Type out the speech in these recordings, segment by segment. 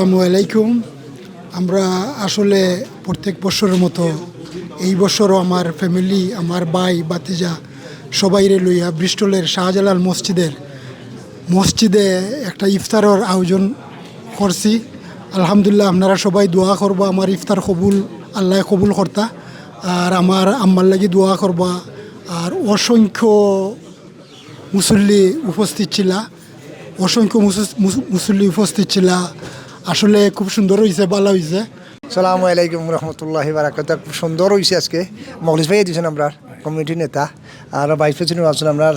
আলাইকুম। আমরা আসলে প্রত্যেক বছরের মতো এই বছরও আমার ফ্যামিলি আমার ভাই বাতিজা সবাইরে লইয়া ব্রিস্টলের শাহজালাল মসজিদের, মসজিদে একটা ইফতারের আয়োজন করছি। আলহামদুলিল্লাহ আপনারা সবাই দোয়া করবা, আমার ইফতার কবুল, আল্লাহ কবুল কর্তা। আর আমার আম্মার লাগি দোয়া করবা। আর অসংখ্য মুসল্লি উপস্থিত ছিলা, অসংখ্য মুসল্লি উপস্থিত ছিলা। আসলে খুব সুন্দর হয়েছে ভালো হয়েছে সালামু আলাইকুম রহমতুল্লাহি বারাকাত খুব সুন্দর হয়েছে আজকে। মখলিস ভাই দিয়েছেন আমরা কমিটি নেতা আর ভাইস প্রেসিডেন্ট আছেন আমরা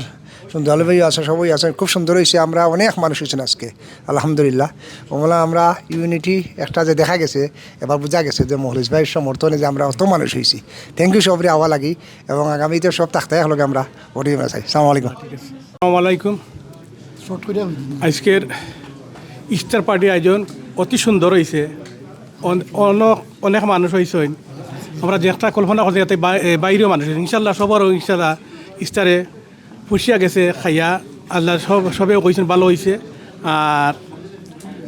সুন্দর আলী ভাই আছে সবাই আছেন। খুব সুন্দর হয়েছে আমরা অনেক মানুষ হয়েছেন আজকে আলহামদুলিল্লাহ। ওগুলো আমরা ইউনিটি একটা যে দেখা গেছে এবার বোঝা গেছে যে মখলিস ভাইয়ের সমর্থনে যে আমরা অত মানুষ হয়েছি থ্যাংক ইউ সবরে আওয়া লাগি এবং আগামীতে সব থাকতে হলো আমরা ওটি চাই। সালাম আলাইকুম। আসসালামু আলাইকুম। আজকের ইফতার পার্টি আয়োজন অতি সুন্দর হয়েছে অন- অনেক অনেক মানুষ হয়েছে আমরা যেটা কল্পনা করছি যাতে বাইরেও মানুষ হয়েছে ইনশাল্লাহ সবারও ইনশাল্লাহ ইফতারে পুষিয়া গেছে, খাইয়া। আল্লাহ সব সবেও কইছেন ভালো হয়েছে আর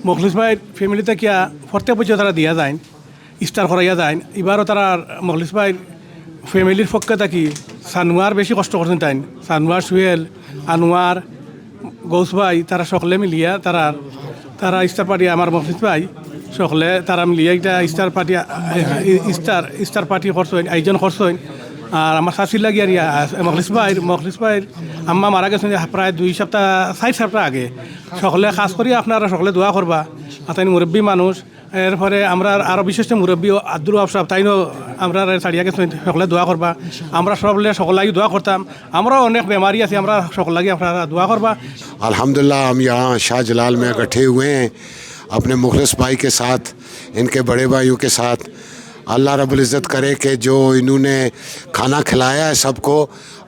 মখলিস ভাইয়ের ফ্যামিলিতে কিয়া প্রত্যেক বছর তারা দিয়া যায়। ইফতার করাইয়া যায়। এবারও তারা মখলিস ভাইয়ের ফ্যামিলির পক্ষে থাকি সানোয়ার বেশি কষ্ট করছেন তাই সানোয়ার সুহেল আনোয়ার গৌস ভাই তারা সকলে মিলিয়া তারা তারা ইস্টার পার্টি, আমার মফিজ ভাই, সকলে তারা মিলিয়ে এটা Easter party Easter Easter party করছেন আয়োজন হইন। আর আমার শাশির লাগি আর মখলিস ভাই মখলিস ভাই আম্মা মারা গেছেন প্রায় দুই সপ্তাহ, চার সপ্তাহ আগে। সকলে খাস করি আপনারা, সকলে দোয়া করবা। আতাইন মুরব্বী মানুষ এরপরে আমরা আরও বিশেষ মুরব্বী আব্দুল আফসাব তাইনও আমরা ছাড়িয়া গেছেন সকলে দোয়া করবা আমরা সকলে সকল লাগি দোয়া করতাম আমরাও অনেক বেমারি আছি আমরা সকল লাগি আপনারা দোয়া করবা अल्हम्दुलिल्लाह हम यहाँ शाहजलाल में इकट्ठे हुए हैं अपने मुखलिस भाई के साथ इनके बड़े भाइयों के साथ अल्लाह रब्बुल इज़्ज़त करे कि जो इन्होंने खाना खिलाया है सबको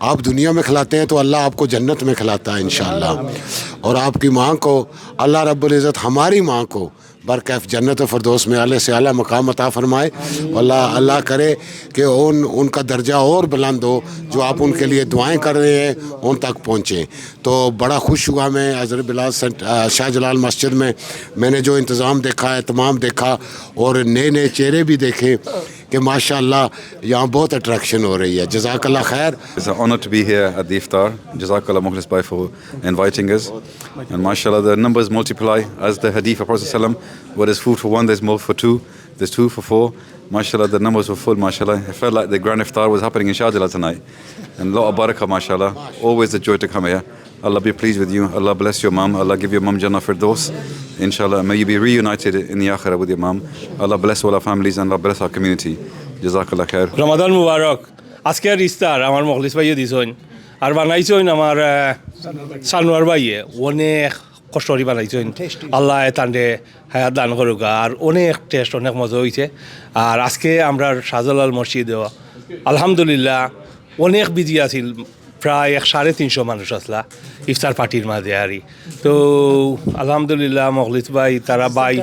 آپ دنیا میں کھلاتے ہیں تو اللہ آپ کو جنت میں کھلاتا ہے انشاءاللہ۔ اور آپ کی ماں کو اللہ رب العزت ہماری ماں کو برکیف جنت و فردوس میں اعلیٰ سے اعلیٰ مقام عطا فرمائے۔ اللہ اللہ کرے کہ ان ان کا درجہ اور بلند ہو جو آپ ان کے لیے دعائیں کر رہے ہیں ان تک پہنچیں تو بڑا خوش ہوا میں حضرت بلال شاہ جلال مسجد میں میں نے جو انتظام دیکھا اہتمام دیکھا اور نئے نئے چہرے بھی دیکھے۔ कि माशाल्लाह यहाँ बहुत अट्रैक्शन हो रही है जजाकल्ला खैर It's an honor to be here at the iftar. Jazakallah Mukhlis Bhai for inviting us. And mashallah, the numbers multiply as the hadith of Prophet ﷺ, where there's food for one, there's more for two, there's two for four. Mashallah, the numbers were full, mashallah. It felt like the grand iftar was happening in Sharjah tonight. And a lot of barakah, mashallah. Always a joy to come here. Allah be pleased with you. Allah bless your mum. Allah give your mum Jannah Firdaus. Inshallah. May you be reunited in the akhirah with your mum. Allah bless all our families and Allah bless our community. Jazakallah khair. রমাদান মুবারক আজকের ইস্তার আমার মখলিস ভাইয়ে দিছইন আর বানাইছইন আমার সানোয়ার ভাইয়ে অনেক কষ্ট করে বানাইছইন আল্লাহ তান্ডে হায়াত দান করুক আর অনেক টেস্ট অনেক মজা হয়েছে আর আজকে আমরা শাহজালাল মসজিদ আলহামদুলিল্লাহ অনেক বিজি আছিল প্রায় এক সাড়ে তিনশো মানুষ আসলা, ইফতার পার্টির মাঝে আরই তো আলহামদুলিল্লাহ মখলিত ভাই, তারা বাই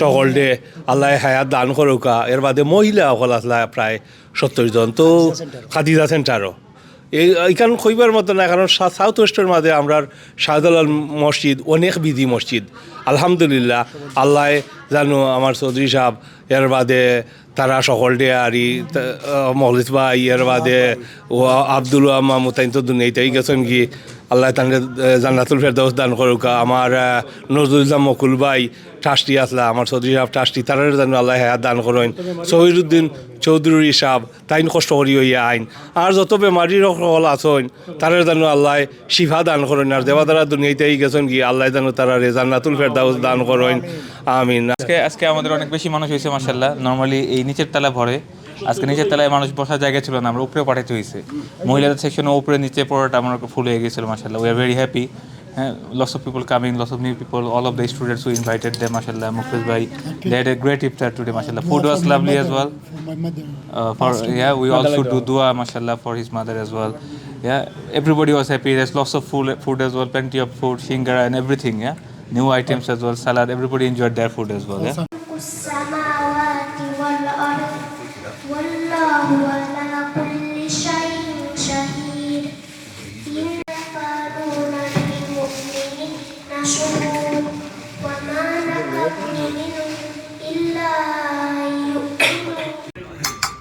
সকল ডে আল্লাহ হায়াত দান করুকা এর বাদে মহিলা সকল আসলা প্রায় সত্তর জন। তো খাদিদা সেন্টারও। এই এইখান কইবার মতো না কারণ সাউথ ওয়েস্টের মাঝে আমরা শাহজালাল মসজিদ অনেক বিধি মসজিদ। আলহামদুলিল্লাহ আল্লাহ জানো আমার চৌধুরী সাহেব এর বাদে তারা সকল ডে আরি মহলিস ভাই এর বাদে ও আব্দুল আমা মুতাইন তো গেছেন কি? আল্লাহ তাহলে জান্নাতুল ফেরদৌস দান করুক। আমার আহ, নজরুল ইসলাম মকুল ভাই ট্রাস্টি আসলা আমার চৌধুরী সাহেব ট্রাস্টি তারা জানো আল্লাহ হায়াত দান করেন। সহিরুদ্দিন চৌধুরী সাহেব তাইন কষ্ট করি হইয়া আইন। আর যত বেমারির সকল আছেন তারা জানো আল্লাহ শিফা দান করেন আর দেবাদারা দুনিয়াতেই গেছেন কি, আল্লাহ জানো তারা রে জান্নাতুল ফেরদাউস দান করেন আমিন। আজকে আজকে আমাদের অনেক বেশি মানুষ হয়েছে মাসাল্লাহ নর্মালি এই নিচের তলা ভরে, আজকে নিচের তলায় মানুষ বসার জায়গা ছিল না, আমরা উপরে পাঠাতে হয়েছে। মহিলাদের সেকশনে উপরে, নিচে পড়াটা আমার ফুল হয়ে গেছিল মার্শাল্লাহ উই আর ভেরি হ্যাপি হ্যাঁ lots of people coming lots of new people all of the students who invited they মাসাল্লাহ মুফিজ ভাই they had a great iftar today মাসাল্লাহ as well. For my mother. uh, for yeah we also do dua mashallah for his mother as well yeah everybody was happy there's lots of food food as well plenty of food shingara and everything yeah new items as well salad everybody enjoyed their food as well yeah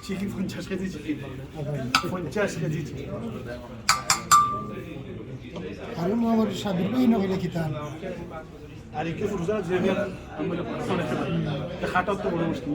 চিকি পঞ্চাশ KG চিকি পঞ্চাশ KG চিকি আরে মোহাম্মদ সাবির ভাই নগরে কি তার আর একটু ফুরজা যে আমি আমরা খাটাও তো বড় মুশকিল